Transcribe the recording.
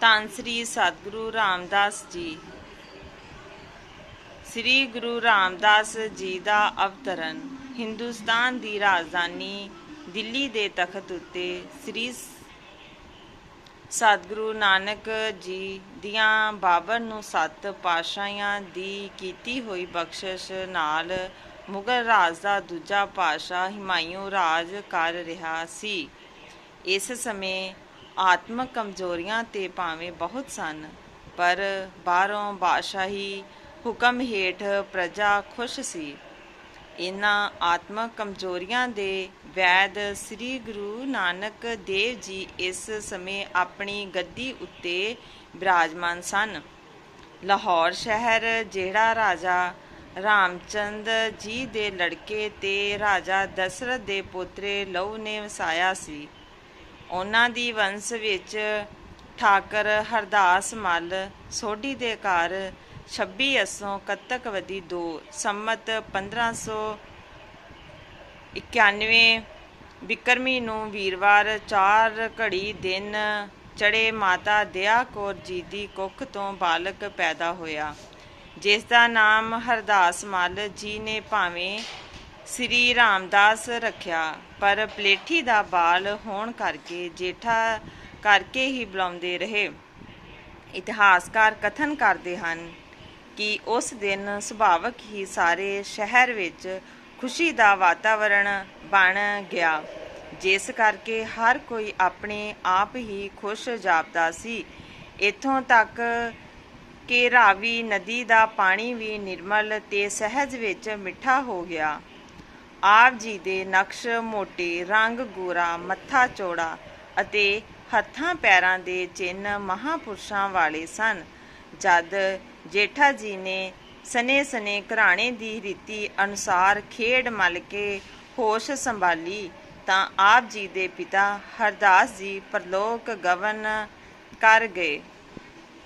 ਧੰਨ ਸ੍ਰੀ ਸਤਿਗੁਰੂ ਰਾਮਦਾਸ ਜੀ। ਸ੍ਰੀ ਗੁਰੂ ਰਾਮਦਾਸ ਜੀ ਦਾ ਅਵਤਰਨ ਹਿੰਦੁਸਤਾਨ ਦੀ ਰਾਜਧਾਨੀ ਦਿੱਲੀ ਦੇ ਤਖਤ ਉੱਤੇ ਸ੍ਰੀ ਸਤਿਗੁਰੂ ਨਾਨਕ ਜੀ ਦੀਆਂ ਬਾਬਰ ਨੂੰ ਸੱਤ ਪਾਤਸ਼ਾਹਾਂ ਦੀ ਕੀਤੀ ਹੋਈ ਬਖਸ਼ਿਸ਼ ਨਾਲ ਮੁਗਲ ਰਾਜ ਦਾ ਦੂਜਾ ਪਾਤਸ਼ਾਹ ਹਿਮਾਯੂ ਰਾਜ ਕਰ ਰਿਹਾ ਸੀ। ਇਸ ਸਮੇਂ ਆਤਮਕ ਕਮਜ਼ੋਰੀਆਂ ਤੇ ਭਾਵੇਂ ਬਹੁਤ ਸਨ, ਪਰ ਬਾਹਰੋਂ ਬਾਦਸ਼ਾਹੀ ਹੁਕਮ ਹੇਠ ਪ੍ਰਜਾ ਖੁਸ਼ ਸੀ। ਇਨ੍ਹਾਂ ਆਤਮਕ ਕਮਜ਼ੋਰੀਆਂ ਦੇ ਵੈਦ ਸ੍ਰੀ ਗੁਰੂ ਨਾਨਕ ਦੇਵ ਜੀ ਇਸ ਸਮੇਂ ਆਪਣੀ ਗੱਦੀ ਉੱਤੇ ਬਿਰਾਜਮਾਨ ਸਨ। ਲਾਹੌਰ ਸ਼ਹਿਰ, ਜਿਹੜਾ ਰਾਜਾ ਰਾਮਚੰਦ ਜੀ ਦੇ ਲੜਕੇ ਤੇ ਰਾਜਾ ਦਸ਼ਰਥ ਦੇ ਪੋਤਰੇ ਲਹੂ ਨੇ ਵਸਾਇਆ ਸੀ ਉਹਨਾਂ ਦੀ ਵੰਸ਼ ਵਿੱਚ ਠਾਕਰ ਹਰਦਾਸ ਮੱਲ ਸੋਢੀ ਦੇ ਘਰ 26 ਅਸੋਂ ਕੱਤਕ ਕੱਤਕਵਦੀ 2 ਸੰਮਤ 1591 ਬਿਕਰਮੀ ਨੂੰ ਵੀਰਵਾਰ ਚਾਰ ਘੜੀ ਦਿਨ ਚੜੇ ਮਾਤਾ ਦਇਆ ਕੌਰ ਜੀ ਦੀ ਕੁੱਖ ਤੋਂ ਬਾਲਕ ਪੈਦਾ ਹੋਇਆ, ਜਿਸ ਦਾ ਨਾਮ ਹਰਦਾਸ ਮੱਲ ਜੀ ਨੇ ਭਾਵੇਂ ਸ੍ਰੀ ਰਾਮਦਾਸ ਰੱਖਿਆ, ਪਰ ਪਲੇਠੀ ਦਾ ਬਾਲ ਹੋਣ ਕਰਕੇ ਜੇਠਾ ਕਰਕੇ ਹੀ ਬੁਲਾਉਂਦੇ ਰਹੇ। ਇਤਿਹਾਸਕਾਰ ਕਥਨ ਕਰਦੇ ਹਨ ਕਿ ਉਸ ਦਿਨ ਸੁਭਾਵਕ ਹੀ ਸਾਰੇ ਸ਼ਹਿਰ ਵਿੱਚ ਖੁਸ਼ੀ ਦਾ ਵਾਤਾਵਰਣ ਬਣ ਗਿਆ, ਜਿਸ ਕਰਕੇ ਹਰ ਕੋਈ ਆਪਣੇ ਆਪ ਹੀ ਖੁਸ਼ ਜਾਪਦਾ ਸੀ। ਇਥੋਂ ਤੱਕ ਕਿ ਰਾਵੀ ਨਦੀ ਦਾ ਪਾਣੀ ਵੀ ਨਿਰਮਲ ਤੇ ਸਹਿਜ ਵਿੱਚ ਮਿੱਠਾ ਹੋ ਗਿਆ। ਆਪ ਜੀ ਦੇ ਨਕਸ਼, ਮੋਟੇ, ਰੰਗ, ਗੋਰਾ, ਮੱਥਾ ਚੌੜਾ ਅਤੇ ਹੱਥਾਂ ਪੈਰਾਂ ਦੇ ਚਿੰਨ ਮਹਾਪੁਰਸ਼ਾਂ ਵਾਲੇ ਸਨ। ਜਦ ਜੇਠਾ ਜੀ ਨੇ ਸਨੇ ਸਨੇ ਘਰਾਣੇ ਦੀ ਰੀਤੀ ਅਨੁਸਾਰ ਖੇਡ ਮਲ ਕੇ ਹੋਸ਼ ਸੰਭਾਲੀ, ਤਾਂ ਆਪ ਜੀ ਦੇ ਪਿਤਾ ਹਰਦਾਸ ਜੀ ਪਰਲੋਕ ਗਵਨ ਕਰ ਗਏ।